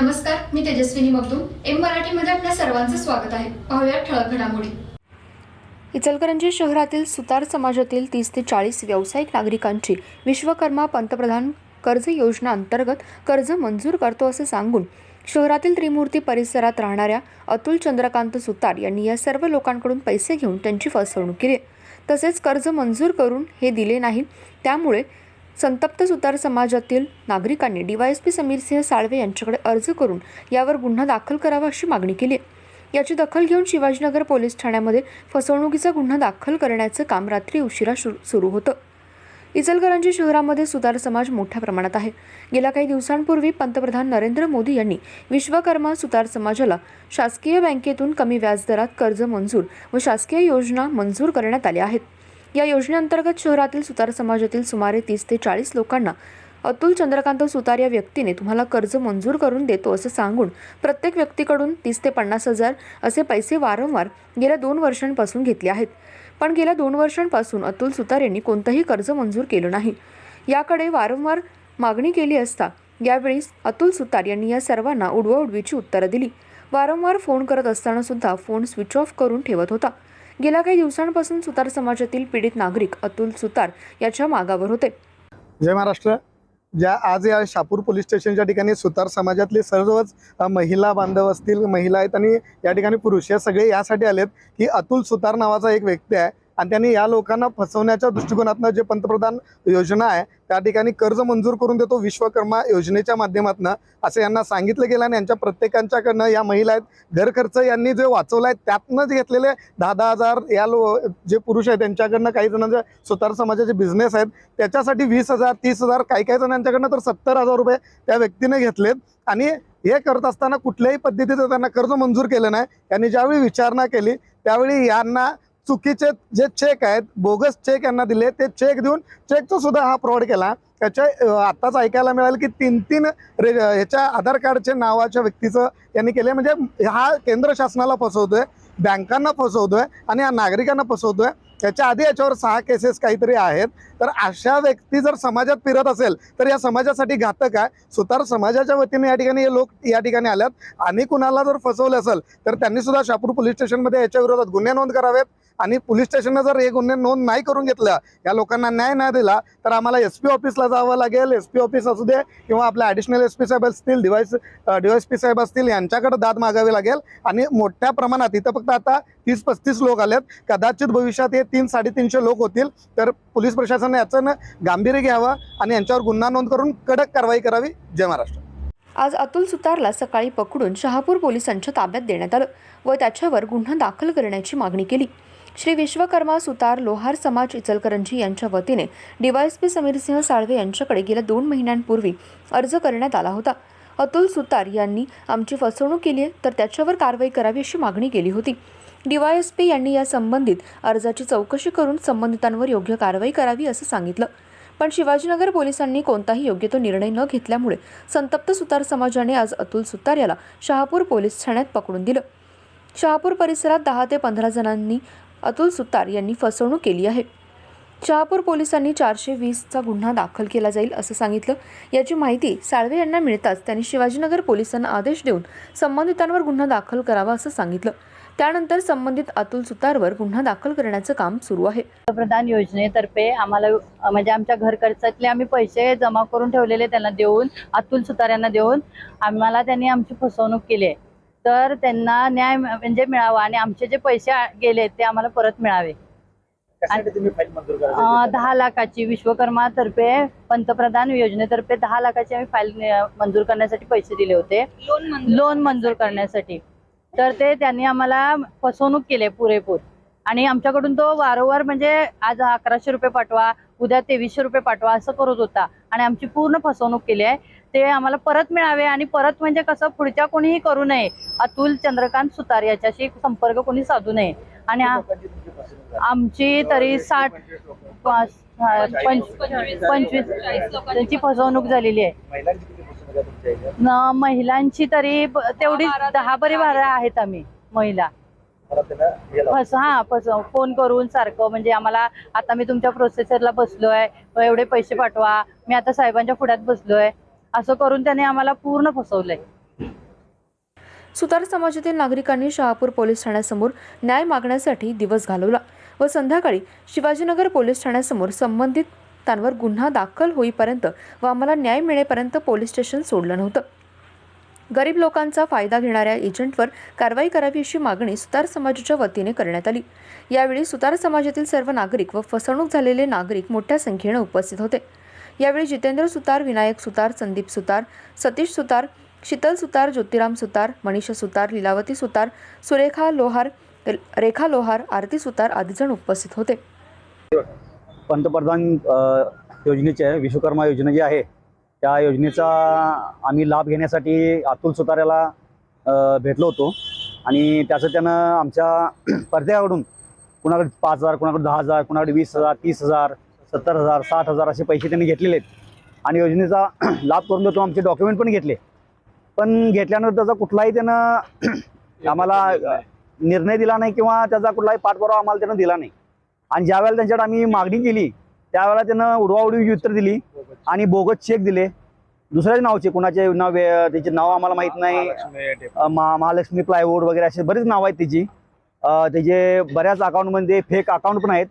नमस्कार मी तेजस्विनी मगदूम. एम मराठीमध्ये आपल्या सर्वांचं स्वागत आहे. पाहूया ठळक घडामोडी. इचलकरंजी शहरातील सुतार समाजातील तीस ते चाळीस व्यावसायिक नागरिकांची विश्वकर्मा पंतप्रधान कर्ज योजना अंतर्गत कर्ज मंजूर करतो असे सांगून शहरातील त्रिमूर्ती परिसरात राहणाऱ्या अतुल चंद्रकांत सुतार यांनी या सर्व लोकांकडून पैसे घेऊन त्यांची फसवणूक केली. तसेच कर्ज मंजूर करून हे दिले नाही. त्यामुळे संतप्त सुतार समाजातील नागरिकांनी डीवायएसपी समीरसिंह साळवे यांच्याकडे अर्ज करून यावर गुन्हा दाखल करावा अशी मागणी केली. आहे याची दखल घेऊन शिवाजीनगर पोलीस ठाण्यामध्ये फसवणुकीचा गुन्हा दाखल करण्याचं काम रात्री उशिरा सुरू होतं. इचलकरंजी शहरामध्ये सुतार समाज मोठ्या प्रमाणात आहे. गेल्या काही दिवसांपूर्वी पंतप्रधान नरेंद्र मोदी यांनी विश्वकर्मा सुतार समाजाला शासकीय बँकेतून कमी व्याजदरात कर्ज मंजूर व शासकीय योजना मंजूर करण्यात आल्या आहेत. या योजनेअंतर्गत शहरातील सुतार समाजातील सुमारे तीस ते चाळीस लोकांना अतुल चंद्रकांत सुतार या व्यक्तीने तुम्हाला कर्ज मंजूर करून देतो असं सांगून प्रत्येक व्यक्तीकडून तीस ते पन्नास हजार असे पैसे वारंवार गेल्या दोन वर्षांपासून घेतले आहेत. पण गेल्या दोन वर्षांपासून अतुल सुतार यांनी कोणतंही कर्ज मंजूर केलं नाही. याकडे वारंवार मागणी केली असता यावेळी अतुल सुतार यांनी या सर्वांना उडवाउडवीची उत्तरं दिली. वारंवार फोन करत असताना सुद्धा फोन स्विच ऑफ करून ठेवत होता. गेल्या काही दिवसांपासून सुतार समाजातील पीडित नागरिक अतुल सुतार याच्या मागावर होते. जय महाराष्ट्र. ज्या आज या शापूर पोलीस स्टेशनच्या ठिकाणी सुतार समाजातले सर्वच महिला बांधव असतील महिला आहेत आणि या ठिकाणी पुरुष हे सगळे यासाठी आलेत की अतुल सुतार नावाचा एक व्यक्ती आहे. आणि त्यांनी या लोकांना फसवण्याच्या दृष्टिकोनातनं जे पंतप्रधान योजना आहे त्या ठिकाणी कर्ज मंजूर करून देतो विश्वकर्मा योजनेच्या माध्यमातून असं यांना सांगितलं गेलं आणि यांच्या प्रत्येकांच्याकडनं या महिला आहेत घर खर्च यांनी जे वाचवला आहे त्यातनंच घेतलेले दहा दहा हजार या लो जे पुरुष आहेत त्यांच्याकडनं काही जणांचे सुतार समाजाचे बिझनेस आहेत त्याच्यासाठी वीस हजार तीस हजार काही काही जणांच्याकडनं तर सत्तर हजार रुपये त्या व्यक्तीने घेतलेत. आणि हे करत असताना कुठल्याही पद्धतीचं त्यांना कर्ज मंजूर केलं नाही. यांनी ज्यावेळी विचारणा केली त्यावेळी यांना चुकीचे जे चेक आहेत बोगस चेक यांना दिले ते चेक देऊन चेकचा सुद्धा हा फ्रॉड केला. त्याच्या आत्ताच ऐकायला मिळालं की तीन तीन रे ह्याच्या आधार कार्डचे नावाच्या व्यक्तीचं यांनी केलं. म्हणजे हा केंद्र शासनाला फसवतोय बँकांना फसवतोय आणि या नागरिकांना फसवतोय. त्याच्या आधी याच्यावर सहा केसेस काहीतरी आहेत. तर अशा व्यक्ती जर समाजात फिरत असेल तर या समाजासाठी घातक आहे. सुतार समाजाच्या वतीने या ठिकाणी हे लोक या ठिकाणी आल्यात. आणि कुणाला जर फसवलं असेल तर त्यांनी सुद्धा शापूर पोलीस स्टेशनमध्ये याच्या विरोधात गुन्हे नोंद करावेत. आणि पोलीस स्टेशननं जर हे गुन्हे नोंद नाही करून घेतलं या लोकांना न्याय नाही दिला तर आम्हाला एस पी ऑफिसला जावं लागेल. एस पी ऑफिस असू दे किंवा आपल्या ॲडिशनल एस पी साहेब असतील डिवाईस डी पी साहेब असतील यांच्याकडे दाद मागावी लागेल. आणि मोठ्या प्रमाणात इथं फक्त आता तीस पस्तीस लोक आलेत. कदाचित भविष्यात हे तीन साडेतीनशे लोक होतील. तर पोलीस प्रशासनाने याचं न गांभीर्य घ्यावं आणि यांच्यावर गुन्हा नोंद करून कडक कारवाई करावी. जय महाराष्ट्र. आज अतुल सुतारला सकाळी पकडून शहापूर पोलिसांच्या ताब्यात देण्यात आलं व त्याच्यावर गुन्हा दाखल करण्याची मागणी केली. श्री विश्वकर्मा सुतार लोहार समाज इचलकरंजी यांच्या वतीने डीवायएसपी समीरसिंह साळवे यांच्याकडे गेल्या दोन महिन्यांपूर्वी अर्ज करण्यात आला होता. अतुल सुतार यांनी आमची फसवणूक केली आहे तर त्याच्यावर कारवाई करावी अशी मागणी केली होती. डीवायएसपी यांनी या संबंधित अर्जाची चौकशी करून संबंधितांवर योग्य कारवाई करावी असं सांगितलं. पण शिवाजीनगर पोलिसांनी कोणताही योग्य तो निर्णय न घेतल्यामुळे संतप्त सुतार समाजाने आज अतुल सुतार याला शहापूर पोलीस ठाण्यात पकडून दिलं. शहापूर परिसरात दहा ते पंधरा जणांनी अतुल सुतार यांनी फसवणूक केली आहे. शहापूर पोलिसांनी चारशे वीसचा गुन्हा दाखल केला जाईल असं सांगितलं. याची माहिती साळवे यांना मिळताच त्यांनी शिवाजीनगर पोलिसांना आदेश देऊन संबंधितांवर गुन्हा दाखल करावा असं सांगितलं. त्यानंतर संबंधित अतुल सुतारवर गुन्हा दाखल करण्याचं काम सुरू आहे. पंतप्रधान योजनेतर्फे आम्हाला म्हणजे आमच्या घर खर्चातले आम्ही पैसे जमा करून ठेवलेले त्यांना देऊन अतुल सुतार यांना देऊन आम्हाला त्यांनी आमची फसवणूक केली आहे. तर त्यांना न्याय म्हणजे मिळावा आणि आमचे जे पैसे गेले ते आम्हाला परत मिळावे. दहा लाखाची विश्वकर्मातर्फे पंतप्रधान योजनेतर्फे दहा लाखाची आम्ही फाईल मंजूर करण्यासाठी पैसे दिले होते. लोन मंजूर करण्यासाठी. तर ते त्यांनी आम्हाला फसवणूक केली आहे पुरेपूर. आणि आमच्याकडून तो वारंवार म्हणजे आज अकराशे रुपये पाठवा उद्या तेवीसशे रुपये पाठवा असं करत होता. आणि आमची पूर्ण फसवणूक केली आहे. ते आम्हाला परत मिळावे आणि परत म्हणजे कसं पुढच्या कोणीही करू नये. अतुल चंद्रकांत सुतार याच्याशी संपर्क कोणी साधू नये. आणि आमची तरी साठ पाच पंचवीस त्यांची फसवणूक झालेली आहे. महिलांची किती फसवणूक आहे तुमच्या इथे? न महिलांची तरी ब- तेवढी दहा बरी बारा आहेत आम्ही महिला. मला त्यांना हे लावा. फस हा फस फोन करून सारखं म्हणजे आम्हाला आता मी तुमच्या प्रोसेसरला बसलोय व एवढे पैसे पाठवा मी आता साहेबांच्या पुढ्यात बसलोय असं करून त्याने आम्हाला पूर्ण फसवलंय. सुतार समाजातील नागरिकांनी शहापूर पोलीस ठाण्यासमोर न्याय मागण्यासाठी दिवस घालवला व संध्याकाळी शिवाजीनगर पोलीस ठाण्यासमोर त्यांवर गुन्हा दाखल होईपर्यंत व आम्हाला न्याय मिळेपर्यंत पोलीस स्टेशन सोडलं नव्हतं. गरीब लोकांचा फायदा घेणाऱ्या एजंटवर कारवाई करावी अशी मागणी सुतार समाजाच्या वतीने करण्यात आली. यावेळी सुतार समाजातील सर्व नागरिक व फसवणूक झालेले नागरिक मोठ्या संख्येनं उपस्थित होते. यावेळी जितेंद्र सुतार विनायक सुतार संदीप सुतार सतीश सुतार शीतल सुतार ज्योतिराम सुतार मनीषा सुतार लीलावती सुतार सुरेखा लोहार रेखा लोहार आरती सुतार आदीजण उपस्थित होते. पंतप्रधान योजनेचे विश्वकर्मा योजना जी आहे त्या योजनेचा आम्ही लाभ घेण्यासाठी अतुल सुतार्याला भेटलो होतो. आणि त्याचं त्यानं आमच्या प्रत्येकाकडून कुणाकडे पाच हजार कुणाकडे दहा हजार कुणाकडे वीस हजार तीस हजार सत्तर हजार साठ हजार असे पैसे त्यांनी घेतलेले आहेत. आणि योजनेचा लाभ करून देतो आमचे डॉक्युमेंट पण घेतले. पण घेतल्यानंतर त्याचा कुठलाही त्यानं आम्हाला निर्णय दिला नाही किंवा त्याचा कुठलाही पाठपुरावा आम्हाला त्यानं दिला नाही. आणि ज्यावेळेला त्यांच्याकडे आम्ही मागणी केली त्यावेळेला त्यानं उडवाउडवी उत्तर दिली आणि बोगस चेक दिले. दुसऱ्याच नावचे कुणाचे नाव त्याचे नाव आम्हाला माहीत नाही. महालक्ष्मी प्लायवूड वगैरे असे बरेच नाव आहेत त्याची. त्याचे बऱ्याच अकाउंटमध्ये फेक अकाउंट पण आहेत.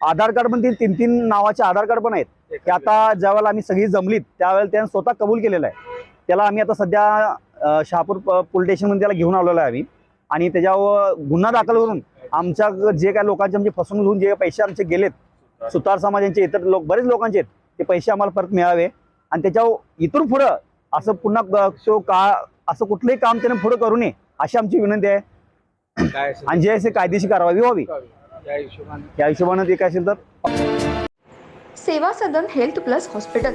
आधार कार्ड पण तीन तीन तीन नावाचे आधार कार्ड पण आहेत. ते आता ज्यावेळेला आम्ही सगळी जमलीत त्यावेळेला त्यानं स्वतः कबूल केलेलं आहे. त्याला आम्ही आता सध्या शहापूर पोलीस स्टेशनमध्ये त्याला घेऊन आलेलो आहे आम्ही. आणि त्याच्यावर गुन्हा दाखल करून आमच्या जे काय लोकांचे आमचे फसवणूक होऊन जे पैसे आमचे गेलेत सुतार समाजाचे इतर लोक बरेच लोकांचे आहेत ते पैसे आम्हाला परत मिळावे. आणि त्याच्यावर इथून पुढं असं पुन्हा तो का असं कुठलंही काम त्याने पुढं करू नये अशी आमची विनंती आहे. आणि जे असे कायदेशीर कारवाई व्हावी. या हिशोबाने. या हिशोबानं ते काय असेल तर. Seva Sadan health plus hospital.